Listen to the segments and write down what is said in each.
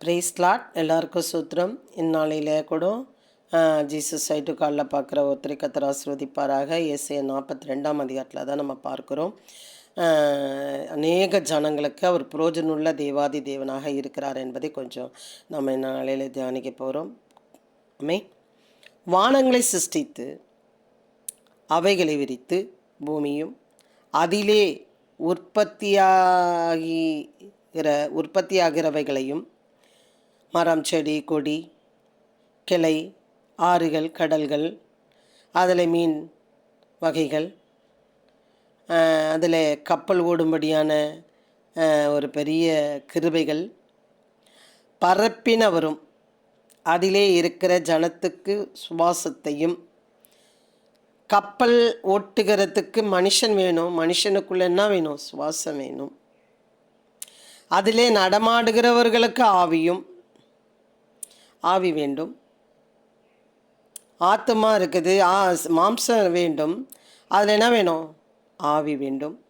ப்ரேஸ்லாட் எல்லாருக்கும் சூத்திரம். இந்நாளையிலே கூட ஜீசஸ் சைட்டு காலில் பார்க்குற ஒருத்தரை கத்தர் ஆசிர்வதிப்பாராக. இயேசைய நாற்பத்தி ரெண்டாம் அதிகாரத்தில் தான் நம்ம பார்க்குறோம். அநேக ஜனங்களுக்கு அவர் புரோஜனுள்ள தேவாதி தேவனாக இருக்கிறார் என்பதை கொஞ்சம் நம்ம இந்நாளையில் தியானிக்க போகிறோம் அமே வானங்களை சிருஷ்டித்து அவைகளை விரித்து பூமியும் அதிலே உற்பத்தியாகிற உற்பத்தியாகிறவைகளையும் மரம் செடி கொடி கிளை ஆறுகள் கடல்கள் அதில் மீன் வகைகள் அதில் கப்பல் ஓடும்படியான ஒரு பெரிய கிருபைகள் பரப்பின வரும் அதிலே இருக்கிற ஜனத்துக்கு சுவாசத்தையும் கப்பல் ஓட்டுகிறதுக்கு மனுஷன் வேணும் மனுஷனுக்குள்ள என்ன வேணும்? சுவாசம் வேணும். அதிலே நடமாடுகிறவர்களுக்கு ஆவியும் ஆவி வேண்டும். ஆத்மா இருக்குது. ஆ மாம்சம் வேண்டும். அதில் என்ன வேணும்? ஆவி வேண்டும்.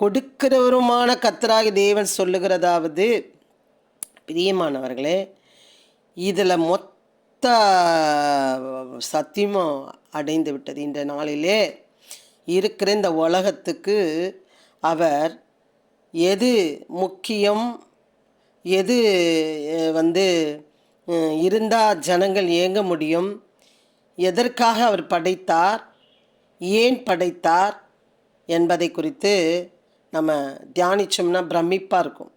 கொடுக்கிறவருமான கத்தராகி தேவன் சொல்லுகிறதாவது பிரியமானவர்களே இதில் மொத்த சத்தியமும் அடைந்து விட்டது. இந்த நாளிலே இருக்கிற இந்த உலகத்துக்கு அவர் எது முக்கியம்? எது வந்து இருந்தால் ஜனங்கள் இயங்க முடியும்? எதற்காக அவர் படைத்தார்? ஏன் படைத்தார்? என்பதை குறித்து நம்ம தியானிச்சோம்னா பிரமிப்பாக இருக்கும்.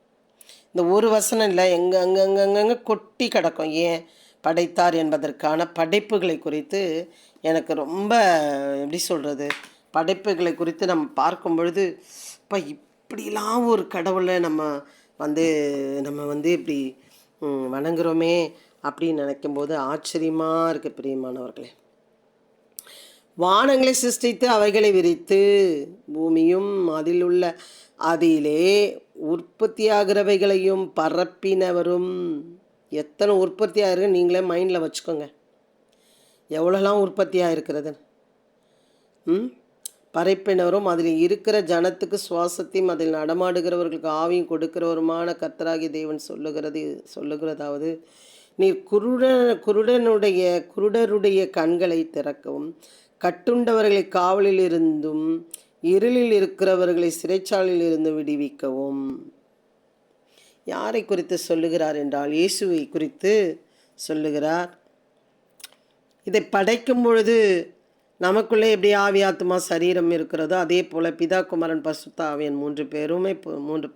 இந்த ஒரு வசனம் இல்லை எங்கே அங்கங்கங்கங்க கொட்டி கிடக்கும். ஏன் படைத்தார் என்பதற்கான படைப்புகளை குறித்து எனக்கு ரொம்ப எப்படி சொல்கிறது படைப்புகளை குறித்து நம்ம பார்க்கும் பொழுது இப்போ இப்படிலாம் ஒரு கடவுளை நம்ம வந்து நம்ம வந்து இப்படி ம், வணங்குறோமே அப்படின்னு நினைக்கும்போது ஆச்சரியமாக இருக்குது பிரியமானவர்களே. வானங்களை சிருஷ்டித்து அவைகளை விரித்து பூமியும் அதில் உள்ள அதிலே உற்பத்தியாகிறவைகளையும் பரப்பினவரும். எத்தனை உற்பத்தி ஆகிருக்கு நீங்களே மைண்டில் வச்சுக்கோங்க. எவ்வளோலாம் உற்பத்தி ஆகிருக்கிறது ம்? பறைப்பினரும் அதில் இருக்கிற ஜனத்துக்கு சுவாசத்தையும் அதில் நடமாடுகிறவர்களுக்கு ஆவியும் கொடுக்கிறவருமான கர்த்தராகி தேவன் சொல்லுகிறது சொல்லுகிறதாவது நீர் குருட குருடனுடைய குருடருடைய கண்களை திறக்கவும் கட்டுண்டவர்களை காவலில் இருந்தும் இருளில் இருக்கிறவர்களை சிறைச்சாலையில் இருந்து விடுவிக்கவும். யாரை குறித்து சொல்லுகிறார் என்றால் இயேசுவை குறித்து சொல்லுகிறார். இதை படைக்கும் பொழுது நமக்குள்ளே எப்படி ஆவி ஆத்மா சரீரம் இருக்கிறதோ அதே போல் பிதா குமரன் பசுத்த ஆவியன் மூன்று பேருமே இப்போ மூன்று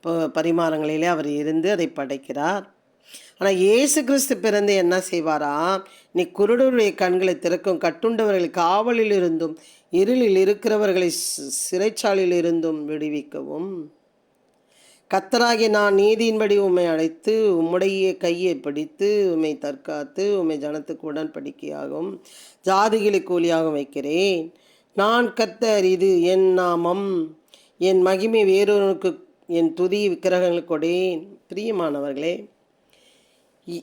ப- பரிமாறங்களிலே அவர் இருந்து அதை படைக்கிறார். ஆனால் இயேசு கிறிஸ்து பிறந்து என்ன செய்வாரா? நீ குருடருடைய கண்களை திறக்கும் கட்டுண்டவர்களை காவலில் இருந்தும் இருளில் இருக்கிறவர்களை சிறைச்சாலையில் இருந்தும் விடுவிக்கவும். கத்தராகி நான் நீதியின்படி உம்மை அழைத்து உம்முடைய கையை பிடித்து உம்மை தற்காத்து உம்மை ஜனத்துக்கு உடன்படிக்கையாகவும் ஜாதிகளை கூலியாகவும் வைக்கிறேன். நான் கத்தர் இது என் நாமம். என் மகிமை வேறொருவனுக்கு என் துதி விக்கிரகங்களுக்கு கொடேன் பிரியமானவர்களே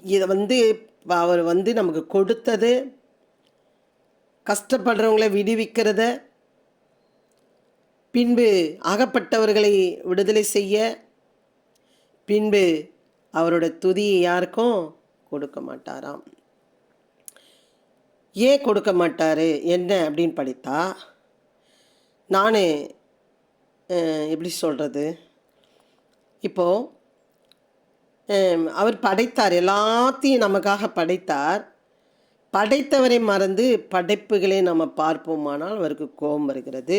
இதை வந்து அவர் வந்து நமக்கு கொடுத்தது கஷ்டப்படுறவங்களை விடுவிக்கிறத பின்பு அகப்பட்டவர்களை விடுதலை செய்ய பின்பு அவரோட துதியை யாருக்கும் கொடுக்க மாட்டாராம். ஏன் கொடுக்க மாட்டார்? என்ன அப்படின்னு படித்தா நான் எப்படி சொல்கிறது இப்போது அவர் படைத்தார் எல்லாத்தையும் நமக்காக படைத்தார். படைத்தவரை மறந்து படைப்புகளை நம்ம பார்ப்போமானால் அவருக்கு கோபம் வருகிறது.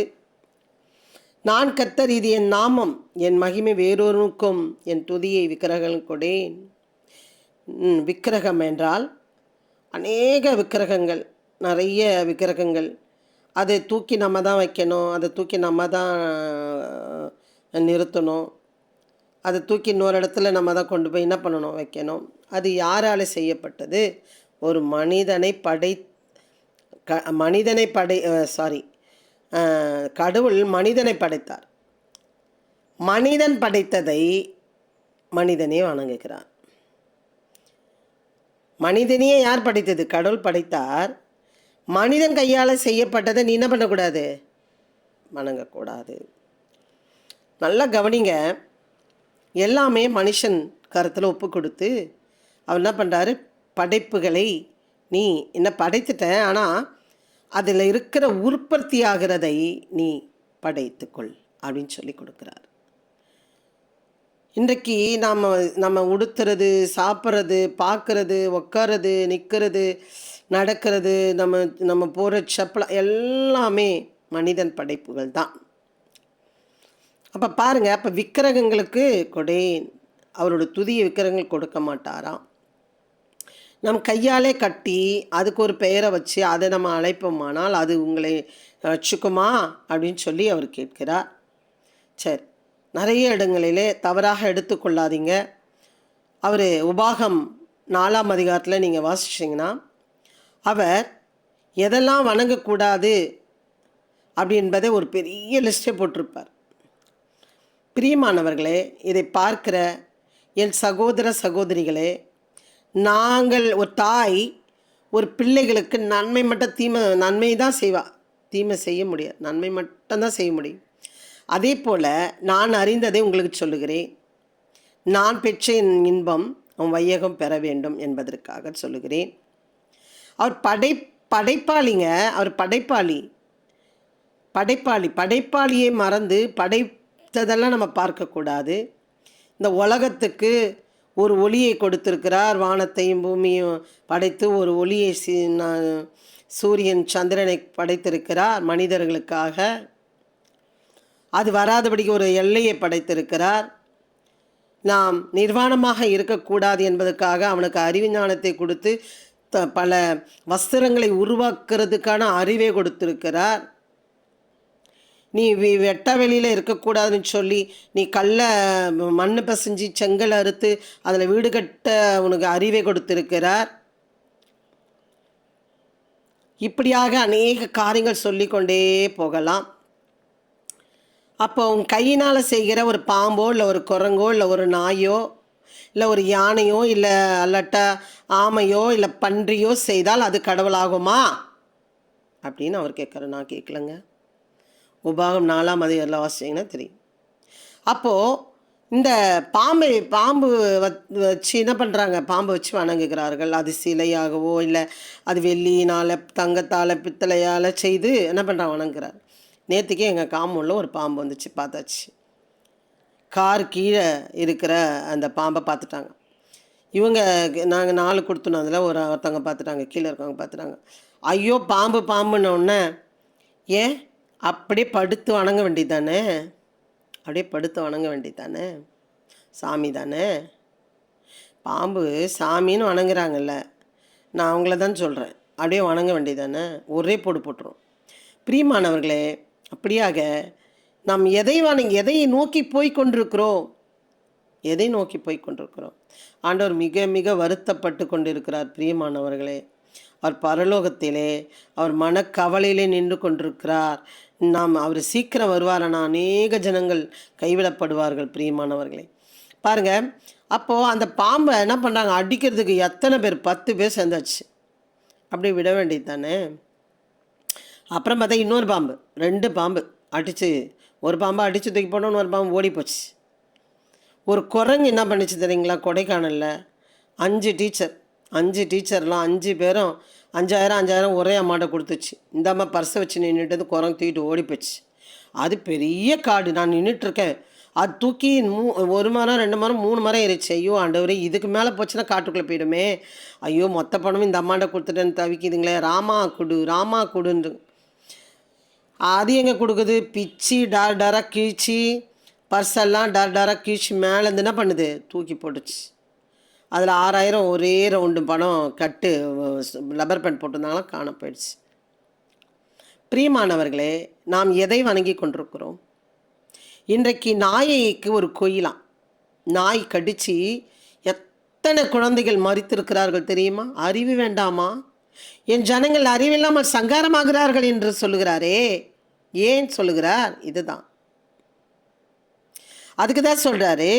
நான் கத்தர் இது என் நாமம். என் மகிமை வேறொருக்கும் என் துதியை விக்கிரகம் கொடேன் விக்கிரகம் என்றால் அநேக விக்கிரகங்கள் நிறைய விக்கிரகங்கள். அதை தூக்கி நம்ம தான் வைக்கணும் அதை தூக்கி நம்ம தான் நிறுத்தணும். அதை தூக்கி இன்னொரு இடத்துல நம்ம தான் கொண்டு போய் என்ன பண்ணணும் வைக்கணும். அது யாரால் செய்யப்பட்டது? ஒரு மனிதனை படை க மனிதனை படை சாரி கடவுள் மனிதனை படைத்தார். மனிதன் படைத்ததை மனிதனே வணங்குகிறார். மனிதனையே யார் படைத்தது? கடவுள் படைத்தார். மனிதன் கையால் செய்யப்பட்டதை நீ என்ன பண்ணக்கூடாது? வணங்கக்கூடாது. நல்லா கவனிங்க. எல்லாமே மனுஷன் கருத்தில் ஒப்பு கொடுத்து அவர் என்ன பண்ணுறாரு படைப்புகளை நீ என்ன படைத்துட்ட ஆனால் அதில் இருக்கிற உற்பத்தி ஆகிறதை நீ படைத்துக்கொள் அப்படின்னு சொல்லி கொடுக்குறார். இன்றைக்கு நாம் நம்ம உடுத்துறது சாப்பிட்றது பார்க்கறது உட்காறது நிற்கிறது நடக்கிறது நம்ம நம்ம போகிற செப்பல எல்லாமே மனிதன் படைப்புகள் தான். அப்போ பாருங்கள் அப்போ விக்கிரகங்களுக்கு கொடேன் அவரோட துதிய விக்கிரகங்கள் கொடுக்க மாட்டாராம். நம் கையாலே கட்டி அதுக்கு ஒரு பெயரை வச்சு அதை நம்ம அழைப்போமானால் அது உங்களை வச்சுக்குமா அப்படின்னு சொல்லி அவர் கேட்கிறார். சரி நிறைய இடங்களிலே தவறாக எடுத்துக்கொள்ளாதீங்க அவர் உபாகம் நாலாம் அதிகாரத்தில் நீங்கள் வாசிச்சிங்கன்னா அவர் எதெல்லாம் வணங்கக்கூடாது அப்படி என்பதை ஒரு பெரிய லிஸ்ட்டே போட்டிருப்பார். பிரியமானவர்களே இதை பார்க்கிற என் சகோதர சகோதரிகளே நாங்கள் ஒரு தாய் ஒரு பிள்ளைகளுக்கு நன்மை மட்டும் தீமை நன்மை தான் செய்வா. தீமை செய்ய முடியாது. நன்மை மட்டும்தான் செய்ய முடியும். அதே போல் நான் அறிந்ததை உங்களுக்கு சொல்லுகிறேன். நான் பெற்ற என் இன்பம் அவன் வையகம் பெற வேண்டும் என்பதற்காக சொல்லுகிறேன். அவர் படை படைப்பாளிங்க. அவர் படைப்பாளி. படைப்பாளி. படைப்பாளியை மறந்து படைத்ததெல்லாம் நம்ம பார்க்கக்கூடாது. இந்த உலகத்துக்கு ஒரு ஒளியை கொடுத்திருக்கிறார். வானத்தையும் பூமியும் படைத்து ஒரு ஒளியை சி சூரியன் சந்திரனை படைத்திருக்கிறார் மனிதர்களுக்காக. அது வராதபடிக்கு ஒரு எல்லையை படைத்திருக்கிறார். நாம் நிர்வாணமாக இருக்கக்கூடாது என்பதற்காக அவனுக்கு அறிவு ஞானத்தை கொடுத்து த பல வஸ்திரங்களை உருவாக்குறதுக்கான அறிவை கொடுத்திருக்கிறார். நீ வி- வெட்ட வெளியில் இருக்கக்கூடாதுன்னு சொல்லி நீ கல்லை மண் பசைஞ்சு செங்கல் அறுத்து அதில் வீடு கட்ட உனக்கு அறிவை கொடுத்திருக்கிறார். இப்படியாக அநேக காரியங்கள் சொல்லிக்கொண்டே போகலாம். அப்போ உன் கையினால் செய்கிற ஒரு பாம்போ இல்லை ஒரு குரங்கோ இல்லை ஒரு நாயோ இல்லை ஒரு யானையோ இல்லை அல்லட்ட ஆமையோ இல்லை பன்றியோ செய்தால் அது கடவுளாகுமா? அப்படின்னு அவர் கேட்குற நான் கேட்கலங்க. உபாகம் நாலாம் அதிகாரில் வாசிச்சிங்கன்னா தெரியும். அப்போது இந்த பாம்பை பாம்பு வச்சு என்ன பண்ணுறாங்க பாம்பை வச்சு வணங்குகிறார்கள். அது சிலையாகவோ இல்லை அது வெள்ளியினால் தங்கத்தால் பித்தளையால் செய்து என்ன பண்ணுறாங்க வணங்குறாரு. நேற்றுக்கே எங்கள் காம்பவுண்டில் ஒரு பாம்பு வந்துச்சு பார்த்தாச்சு. கார் கீழே இருக்கிற அந்த பாம்பை பார்த்துட்டாங்க. இவங்க நாங்கள் நாலு கொடுத்தோம் அதில் ஒரு ஒருத்தவங்க பார்த்துட்டாங்க கீழே இருக்கவங்க பார்த்துட்டாங்க. ஐயோ பாம்பு பாம்புன்ன உடனே ஏன்? அப்படியே படுத்து வணங்க வேண்டியதானே அப்படியே படுத்து வணங்க வேண்டியதானே சாமி தானே பாம்பு சாமின்னு வணங்குறாங்கல்ல. நான் அவங்கள தான் சொல்கிறேன் அப்படியே வணங்க வேண்டியதானே ஒரே போடு போட்டுரும். பிரியமானவர்களே அப்படியாக நாம் எதை வணங்கி எதை நோக்கி போய் கொண்டிருக்கிறோம்? எதை நோக்கி போய் கொண்டிருக்கிறோம்? ஆண்டவர் மிக மிக வருத்தப்பட்டு கொண்டிருக்கிறார் பிரியமானவர்களே. அவர் பரலோகத்திலே அவர் மனக்கவலையிலே நின்று கொண்டிருக்கிறார். நாம் அவர் சீக்கிரம் வருவாரான அநேக ஜனங்கள் கைவிடப்படுவார்கள் பிரியமானவர்களே. பாருங்கள் அப்போது அந்த பாம்பை என்ன பண்ணுறாங்க அடிக்கிறதுக்கு எத்தனை பேர்? பத்து பேர் சேர்ந்தாச்சு. அப்படியே விட வேண்டியது தானே? அப்புறம் பார்த்தா இன்னொரு பாம்பு ரெண்டு பாம்பு அடித்து ஒரு பாம்பை அடித்து தூக்கி போட்டோம் ஒரு பாம்பு ஓடி போச்சு. ஒரு குரங்கு என்ன பண்ணுச்சு தெரியுங்களா? கொடைக்கானலில் அஞ்சு டீச்சர் அஞ்சு டீச்சர்லாம் அஞ்சு பேரும் அஞ்சாயிரம் அஞ்சாயிரம் ஒரே அம்மாட்ட கொடுத்துச்சு. இந்த அம்மா பர்ஸை வச்சு நின்றுட்டு குரங்கு தூக்கிட்டு ஓடி போச்சு அது பெரிய காடு. நான் நின்றுட்டுருக்கேன் அது தூக்கி மூ ஒரு மரம் ரெண்டு மரம் மூணு மரம் ஏறிச்சு ஐயோ ஆண்டவரே இதுக்கு மேலே போச்சுன்னா காட்டுக்குள்ளே போயிடுமே. ஐயோ மொத்த பணமும் இந்த அம்மாட்ட கொடுத்துட்டேன்னு தவிக்குதுங்களே. ராமா குடு ராமா குடுன்னு. அது எங்கே கொடுக்குது? பிச்சு டார் டாராக கிழிச்சு பர்ஸெல்லாம் டார் டாராக கிழிச்சு மேலேருந்து என்ன பண்ணுது? தூக்கி போட்டுச்சு. அதில் ஆறாயிரம் ஒரே ரவுண்டு பணம் கட்டு லப்பர் பேண்ட் போட்டிருந்தாங்களாம் காண போயிடுச்சு. பிரியமானவர்களே நாம் எதை வணங்கி கொண்டிருக்கிறோம்? இன்றைக்கு நாயைக்கு ஒரு கோயிலாம். நாய் கடித்து எத்தனை குழந்தைகள் மறித்திருக்கிறார்கள் தெரியுமா? அறிவு வேண்டாமா? என் ஜனங்கள் அறிவில்லாமல் சங்காரமாகிறார்கள் என்று சொல்லுகிறாரே. ஏன் சொல்லுகிறார்? இதுதான். அதுக்கு தான் சொல்கிறாரு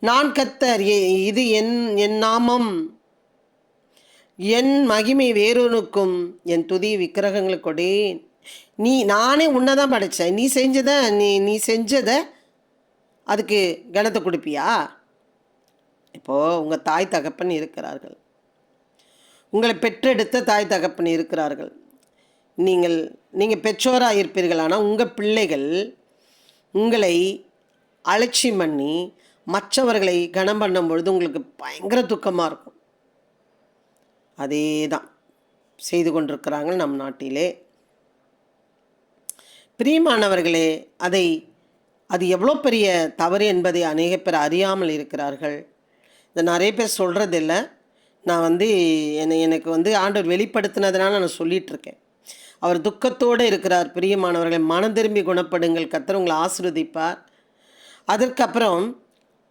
நான் கத்தர் எ- இது என் என் நாமம். என் மகிமை வேறொனுக்கும் என் துதி விக்கிரகங்களுக்கு நீ நானே உன்னை தான் படைத்தேன் நீ செஞ்சதை நீ நீ செஞ்சதை அதுக்கு கணத்தை கொடுப்பியா? இப்போது உங்கள் தாய் தகப்பன் இருக்கிறார்கள். உங்களை பெற்றெடுத்த தாய் தகப்பன் இருக்கிறார்கள். நீங்கள் நீங்கள் பெற்றோராக இருப்பீர்கள். ஆனால் உங்கள் பிள்ளைகள் உங்களை அலட்சியம் பண்ணி மற்றவர்களை கனம் பண்ணும் பொழுது உங்களுக்கு பயங்கர துக்கமாக இருக்கும். அதே தான் செய்து கொண்டிருக்கிறாங்க நம் நாட்டிலே. பிரியமானவர்களே அதை அது எவ்வளோ பெரிய தவறு என்பதை அநேக பேர் அறியாமல் இருக்கிறார்கள். இதை நிறைய பேர் சொல்கிறதில்ல நான் வந்து என்னை எனக்கு வந்து ஆண்டவர் வெளிப்படுத்தினதுனால நான் சொல்லிகிட்ருக்கேன் இருக்கேன் அவர் துக்கத்தோடு இருக்கிறார். பிரியமானவர்களை மனம் திரும்பி குணப்படுங்கள். கத்தர் உங்களை ஆசிர்வதிப்பார். அதற்கப்புறம்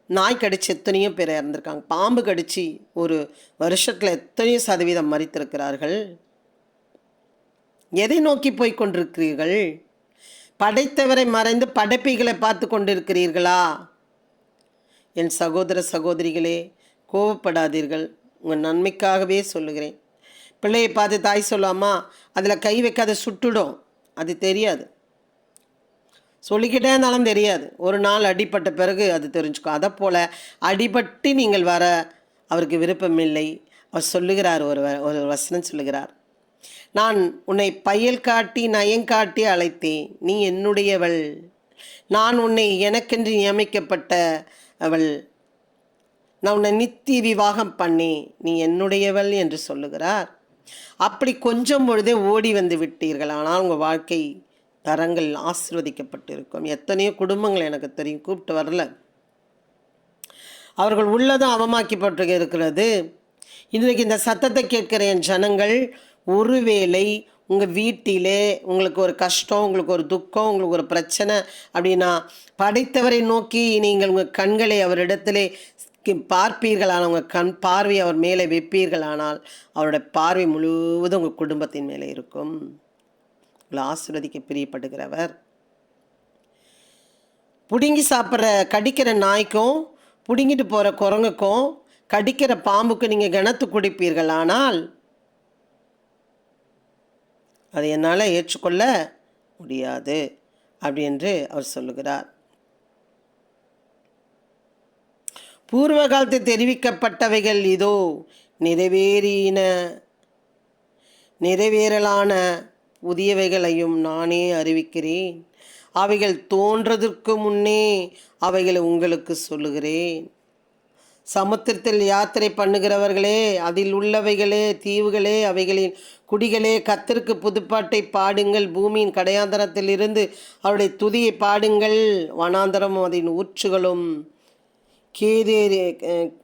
நாய் கடிச்சு எத்தனையோ பேர் இறந்துருக்காங்க. பாம்பு கடிச்சு ஒரு வருஷத்தில் எத்தனையோ சதவீதம் மறித்திருக்கிறார்கள். எதை நோக்கி போய் கொண்டிருக்கிறீர்கள்? படைத்தவரை மறைந்து படைப்பைகளை பார்த்து கொண்டிருக்கிறீர்களா? என் சகோதர சகோதரிகளே கோவப்படாதீர்கள். உங்கள் நன்மைக்காகவே சொல்லுகிறேன். பிள்ளையை பார்த்து தாய் சொல்லாமா அதில் கை வைக்காத சுட்டுடும். அது தெரியாது. சொல்லிக்கிட்டே இருந்தாலும் தெரியாது. ஒரு நாள் அடிபட்ட பிறகு அது தெரிஞ்சுக்கும். அதை போல் அடிபட்டு நீங்கள் வர அவருக்கு விருப்பமில்லை. அவர் சொல்லுகிறார் ஒரு வ- ஒரு வசனம் சொல்லுகிறார். நான் உன்னை பயல் காட்டி நயங்காட்டி அழைத்தேன். நீ என்னுடையவள். நான் உன்னை எனக்கென்று நியமிக்கப்பட்ட அவள் நான் உன்னை நித்தி விவாகம் பண்ணி நீ என்னுடையவள் என்று சொல்லுகிறார். அப்படி கொஞ்சம் பொழுதே ஓடி வந்து விட்டீர்கள். ஆனால் உங்கள் வாழ்க்கை தரங்கள் ஆசிர்வதிக்கப்பட்டிருக்கும். எத்தனையோ குடும்பங்கள் எனக்கு தெரியும் கூப்பிட்டு வரல. அவர்கள் உள்ளதும் அவமாக்கப்பட்டு இருக்கிறது. இன்றைக்கு இந்த சத்தத்தை கேட்கிற என் ஜனங்கள் ஒருவேளை உங்கள் வீட்டிலே உங்களுக்கு ஒரு கஷ்டம் உங்களுக்கு ஒரு துக்கம் உங்களுக்கு ஒரு பிரச்சனை அப்படின்னா படைத்தவரை நோக்கி நீங்கள் உங்கள் கண்களை அவரிடத்திலே கி- உங்கள் கண் பார்வை அவர் மேலே வைப்பீர்களானால் அவருடைய பார்வை முழுவதும் உங்கள் குடும்பத்தின் மேலே இருக்கும். ஆசிர்வதிக்க பிரியப்படுகிறவர். பிடுங்கி சாப்பிட்ற கடிக்கிற நாய்க்கும் பிடுங்கிட்டு போகிற குரங்குக்கும் கடிக்கிற பாம்புக்கு நீங்கள் கனத்து குடிப்பீர்கள். ஆனால் அதை என்னால் ஏற்றுக்கொள்ள முடியாது அப்படி என்று அவர் சொல்லுகிறார். பூர்வ காலத்தில் தெரிவிக்கப்பட்டவைகள் இதோ நிறைவேறின நிறைவேறலான புதியவைகளையும் நானே அறிவிக்கிறேன். அவைகள் தோன்றதற்கு முன்னே அவைகளை உங்களுக்கு சொல்லுகிறேன். சமுத்திரத்தில் யாத்திரை பண்ணுகிறவர்களே அதில் உள்ளவைகளே தீவுகளே அவைகளின் குடிகளே கத்திற்கு புதுப்பாட்டை பாடுங்கள். பூமியின் கடையாந்தரத்திலிருந்து அவருடைய துதியை பாடுங்கள். வனாந்தரமும் அதன் ஊற்றுகளும் கேதேரி கேதாரியின்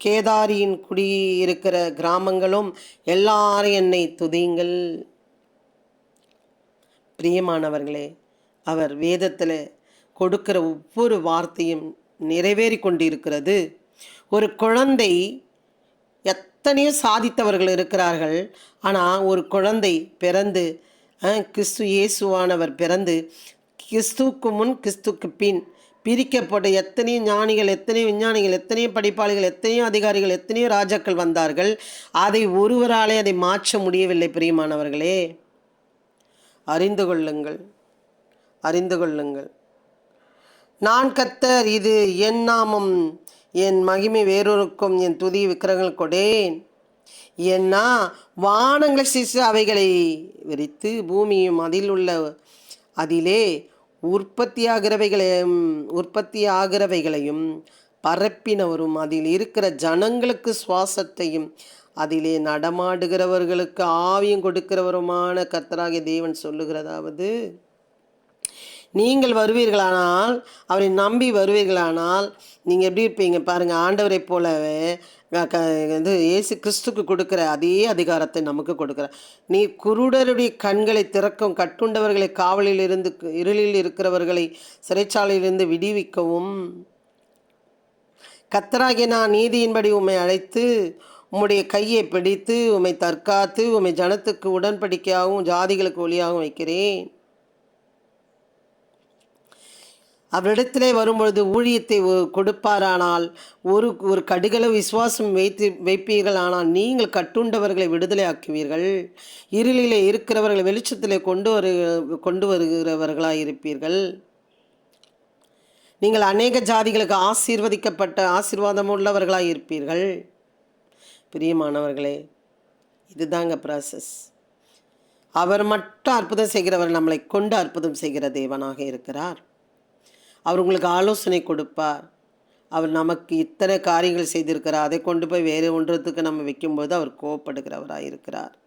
கேதாரியின் குடியிருக்கிற கிராமங்களும் எல்லாரும் என்னை துதியுங்கள். பிரியமானவர்களே அவர் வேதத்தில் கொடுக்கிற ஒவ்வொரு வார்த்தையும் நிறைவேறி கொண்டிருக்கிறது. ஒரு குழந்தை எத்தனையோ சாதித்தவர்கள் இருக்கிறார்கள். ஆனால் ஒரு குழந்தை பிறந்து கிறிஸ்து இயேசுவானவர் பிறந்து கிறிஸ்துவுக்கு முன் கிறிஸ்துக்கு பின் பிரிக்கப்பட்ட எத்தனையோ ஞானிகள் எத்தனையோ விஞ்ஞானிகள் எத்தனையோ படிப்பாளிகள் எத்தனையோ அதிகாரிகள் எத்தனையோ ராஜாக்கள் வந்தார்கள். அதை ஒருவராலே அதை மாற்ற முடியவில்லை பிரியமானவர்களே. அறிந்து கொள்ளுங்கள். அறிந்து கொள்ளுங்கள். நான் கத்தர் இது என் நாமம். என் மகிமை வேறொருக்கும் என் துதி விக்கிரங்கள் கொடேன். ஏன்னா வானங்களை சிசு அவைகளை விரித்து பூமியும் அதில் உள்ள அதிலே உற்பத்தியாகிறவைகளையும் உற்பத்தியாகிறவைகளையும் பரப்பினவரும் அதில் இருக்கிற ஜனங்களுக்கு சுவாசத்தையும் அதிலே நடமாடுகிறவர்களுக்கு ஆவியும் கொடுக்கிறவருமான கர்த்தராகிய தேவன் சொல்லுகிறதாவது நீங்கள் வருவீர்களானால் அவரை நம்பி வருவீர்களானால் நீங்கள் எப்படி இருப்பீங்க? பாருங்கள் ஆண்டவரை போலவே க- க- இது இயேசு கிறிஸ்துக்கு கொடுக்குற அதே அதிகாரத்தை நமக்கு கொடுக்குற நீ குருடருடைய கண்களை திறக்கும் கட்டுண்டவர்களை காவலில் இருந்து இருளில் இருக்கிறவர்களை சிறைச்சாலையிலிருந்து விடுவிக்கவும். கத்தராகிய நான் நீதியின்படி உம்மை அழைத்து உம்முடைய கையை பிடித்து உம்மை தற்காத்து உம்மை ஜனத்துக்கு உடன்படிக்கையாகவும் ஜாதிகளுக்கு ஒளியாகவும் வைக்கிறேன். அவரிடத்திலே வரும்பொழுது ஊழியத்தை ஒ- கொடுப்பாரானால் ஒரு ஒரு கடுகளவு விசுவாசம் வைத்து வைப்பீர்கள் ஆனால் நீங்கள் கட்டுண்டவர்களை விடுதலை ஆக்குவீர்கள். இருளிலே இருக்கிறவர்களை வெளிச்சத்திலே கொண்டு வரு கொண்டு வருகிறவர்களாக இருப்பீர்கள். நீங்கள் அநேக ஜாதிகளுக்கு ஆசீர்வதிக்கப்பட்ட ஆசீர்வாதம் உள்ளவர்களாக இருப்பீர்கள். பிரியமானவர்களே இதுதாங்க ப்ராசஸ் அவர் மட்டும் அற்புதம் செய்கிறவர் நம்மளை கொண்டு அற்புதம் செய்கிற தேவனாக இருக்கிறார். அவர் உங்களுக்கு ஆலோசனை கொடுப்பார். அவர் நமக்கு இத்தனை காரியங்கள் செய்திருக்கிறார். அதை கொண்டு போய் வேறு ஒன்றத்துக்கு நம்ம வைக்கும்போது அவர் கோவப்படுகிறவராக இருக்கிறார்.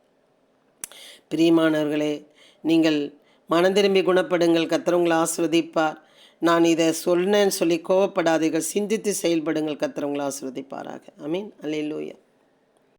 பிரியமானவர்களே நீங்கள் மனந்திரும்பி குணப்படுங்கள். கத்திரவங்களை ஆஸ்வதிப்பார் நான் இதை சொன்னேன்னு சொல்லி கோவப்படாதீர்கள். சிந்தித்து செயல்படுங்கள். கத்திரவங்களை ஆஸ்வதிப்பாராக ஐ மீன் அல்லேலூயா